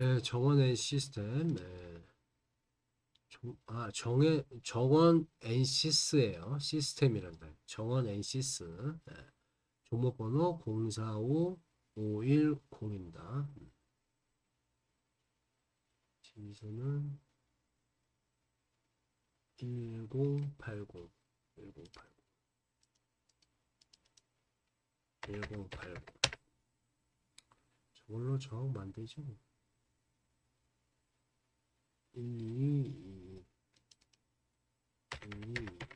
네, 정원 시스템. 네. 정, 아, 정해, 정원 엔시스예요. 시스템이란다. 정원 엔시스. 네. 종목번호 045510입니다. 지수는 1080, 1080, 1080. 저걸로 정 만들죠. 1, 2, 2, 2.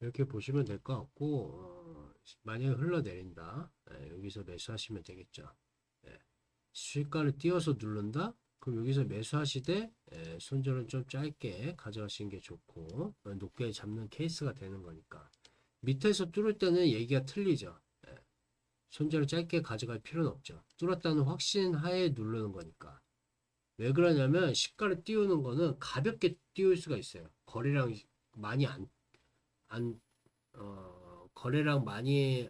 이렇게 보시면 될 것 같고, 어, 만약에 흘러내린다. 예, 여기서 매수하시면 되겠죠. 예, 수익가를 띄워서 누른다? 그럼 여기서 매수하시되, 예, 손절은 좀 짧게 가져가시는 게 좋고, 어, 높게 잡는 케이스가 되는 거니까. 밑에서 뚫을 때는 얘기가 틀리죠. 예, 손절을 짧게 가져갈 필요는 없죠. 뚫었다는 확신 하에 누르는 거니까. 왜 그러냐면, 시가를 띄우는 거는 가볍게 띄울 수가 있어요. 거래량 많이 안 안, 어, 거래량 많이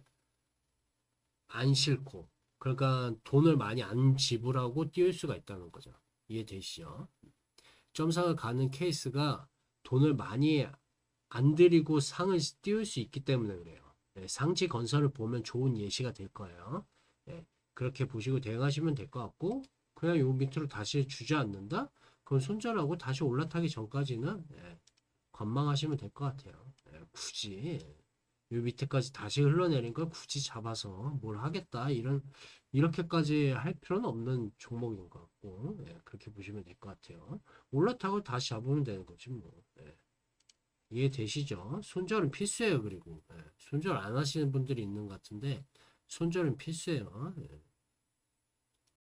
안 싫고, 그러니까 돈을 많이 안 지불하고 띄울 수가 있다는 거죠. 이해되시죠? 점상을 가는 케이스가 돈을 많이 안 들이고 상을 띄울 수 있기 때문에 그래요. 네, 상지 건설을 보면 좋은 예시가 될 거예요. 네, 그렇게 보시고 대응하시면 될 것 같고, 그냥 요 밑으로 다시 주저앉는다? 그럼 손절하고 다시 올라타기 전까지는 예, 관망하시면 될 것 같아요. 예, 굳이 요 밑에까지 다시 흘러내린 걸 굳이 잡아서 뭘 하겠다 이런 이렇게까지 할 필요는 없는 종목인 것 같고 예, 그렇게 보시면 될 것 같아요. 올라타고 다시 잡으면 되는 거지 뭐. 예. 이해되시죠? 손절은 필수예요. 그리고 예, 손절 안 하시는 분들이 있는 것 같은데 손절은 필수예요. 예.